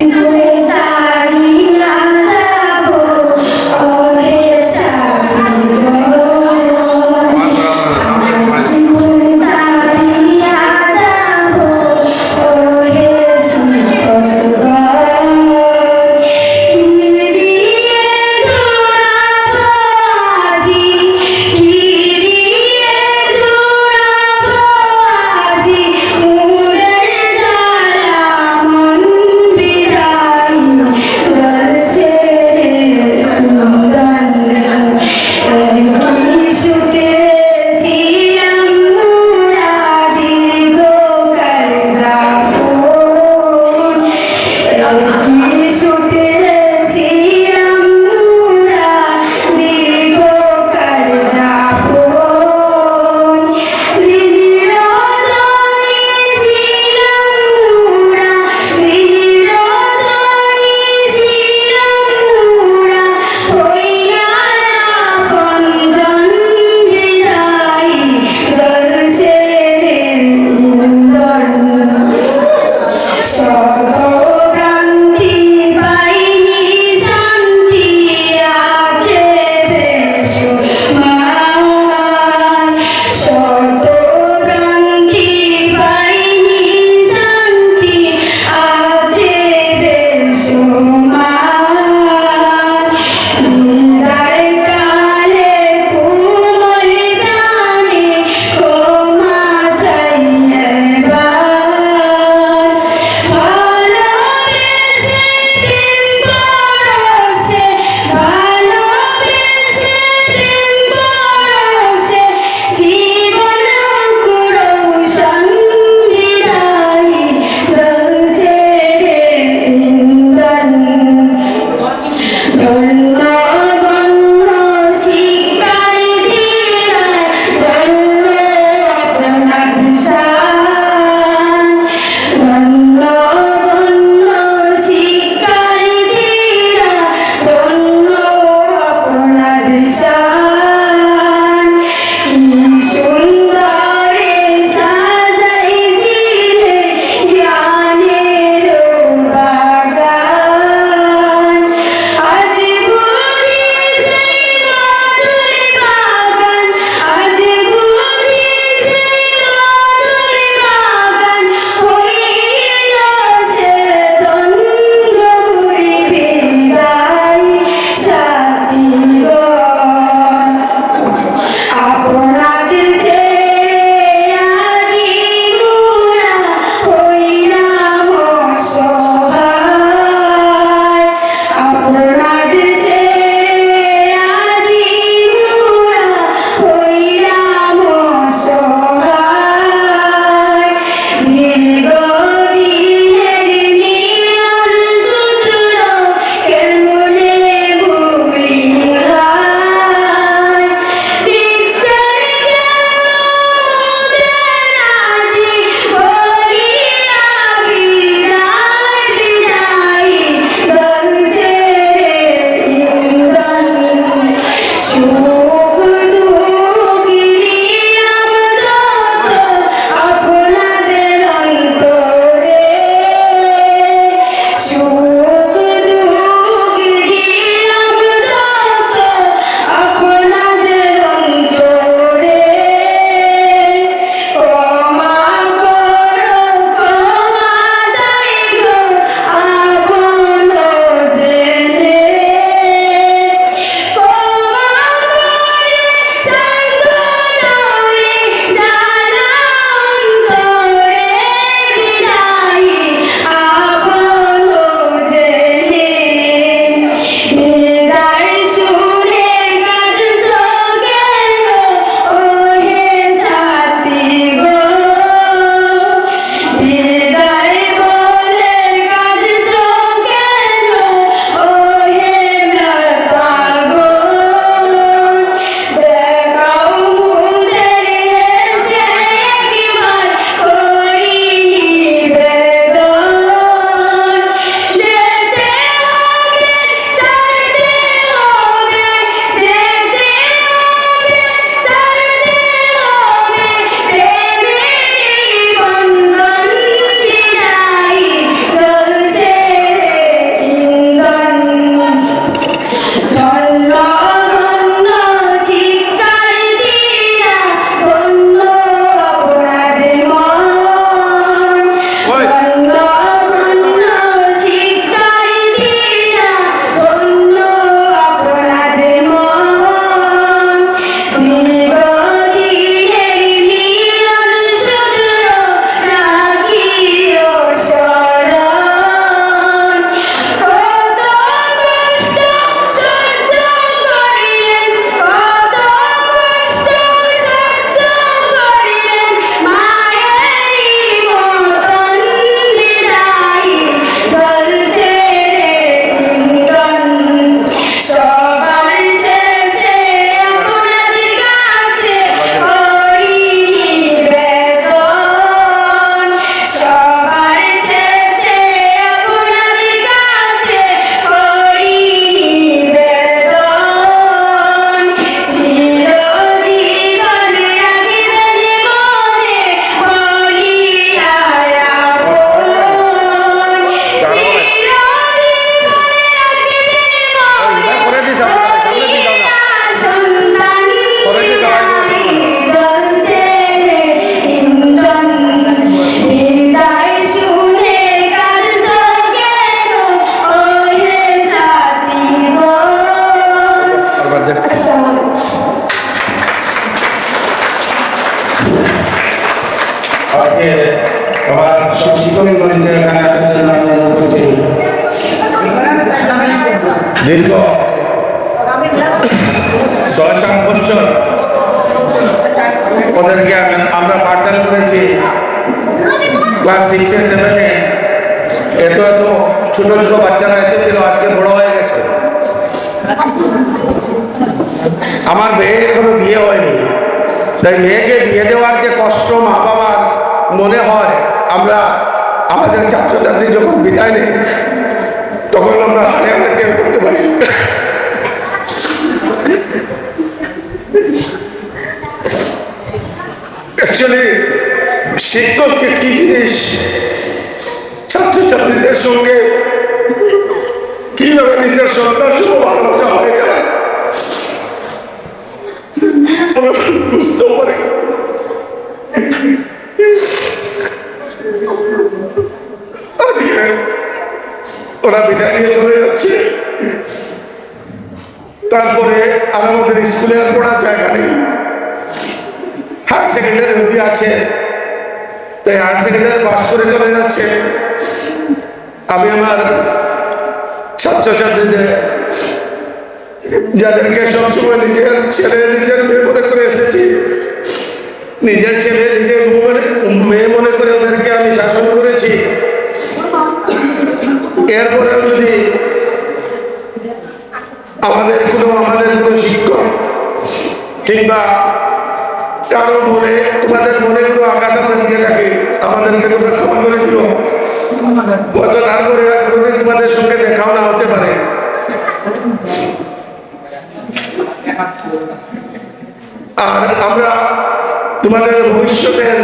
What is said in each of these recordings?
Thank you. দীর্ঘ। ওদেরকে আমরা পাঠদান করেছি। ক্লাস সিক্সে সেভেনে এত এত ছোট ছোট বাচ্চারা এসেছিল, আজকে বড় হয়ে গেছে। আমার মেয়ে এখনও বিয়ে হয়নি। তাই মেয়েকে বিয়ে দেওয়ার যে কষ্ট মা বাবার মনে হয় আমরা আমাদের ছাত্রছাত্রী যখন বিদায় নেই, তখন আমরা হাড়ে টের করতে পারি। অ্যাকচুয়ালি শিক্ষক কি জিনিস ছাত্রছাত্রীদের সঙ্গে কীভাবে নিজের সন্তান শুভ ভালোবাসা হয়ে যায় আর আমাদের স্কুলে আর পড়ার জায়গা নেই। হায়ার সেকেন্ডারি অবধি আছে। তাই হায়ার সেকেন্ডারি পাস করে চলে যাচ্ছে। আমি আমার ছাত্রছাত্রীদের, যাদেরকে সবসময় নিজের ছেলে, নিজের মেয়ে মনে করে এসেছি, নিজের ছেলে নিজের মনে মেয়ে মনে করে ওদেরকে আমি শাসন করেছি এরপরেও যদি আমাদের কোনো আমাদের কোনো শিক্ষক কিংবা কারও মনে তোমাদের মনে কোনো আঘাত আমরা দিয়ে থাকি আমাদেরকে তোমরা ক্ষমা করে দিও হয়তো তারপরে আর কোনোদিন তোমাদের সঙ্গে দেখাও না হতে পারে আর আমরা তোমাদের ভবিষ্যতের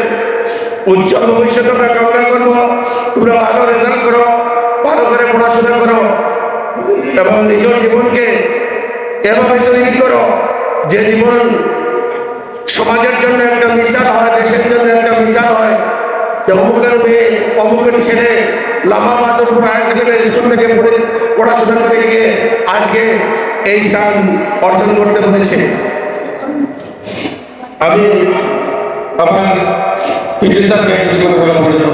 উজ্জ্বল ভবিষ্যৎ আমরা কামনা করব? তোমরা ভালো রেজাল্ট করো, ভালো করে পড়াশোনা করো, এবং নিজের জীবনকে এভাবে তৈরি করো যে জীবন সমাজের জন্য একটা মিশাল হয়, দেশের জন্য একটা মিশাল হয়। যে অমুকের মেয়ে, অমুকের ছেলে Lama Bahadurpur higher secondary school থেকে পড়ে, পড়াশোনা করে গিয়ে আজকে এই স্থান অর্জন করতে পেরেছে আমি আমার ചികിത്സ കേന്ദ്രങ്ങളിൽ പോലെ പഠിച്ചു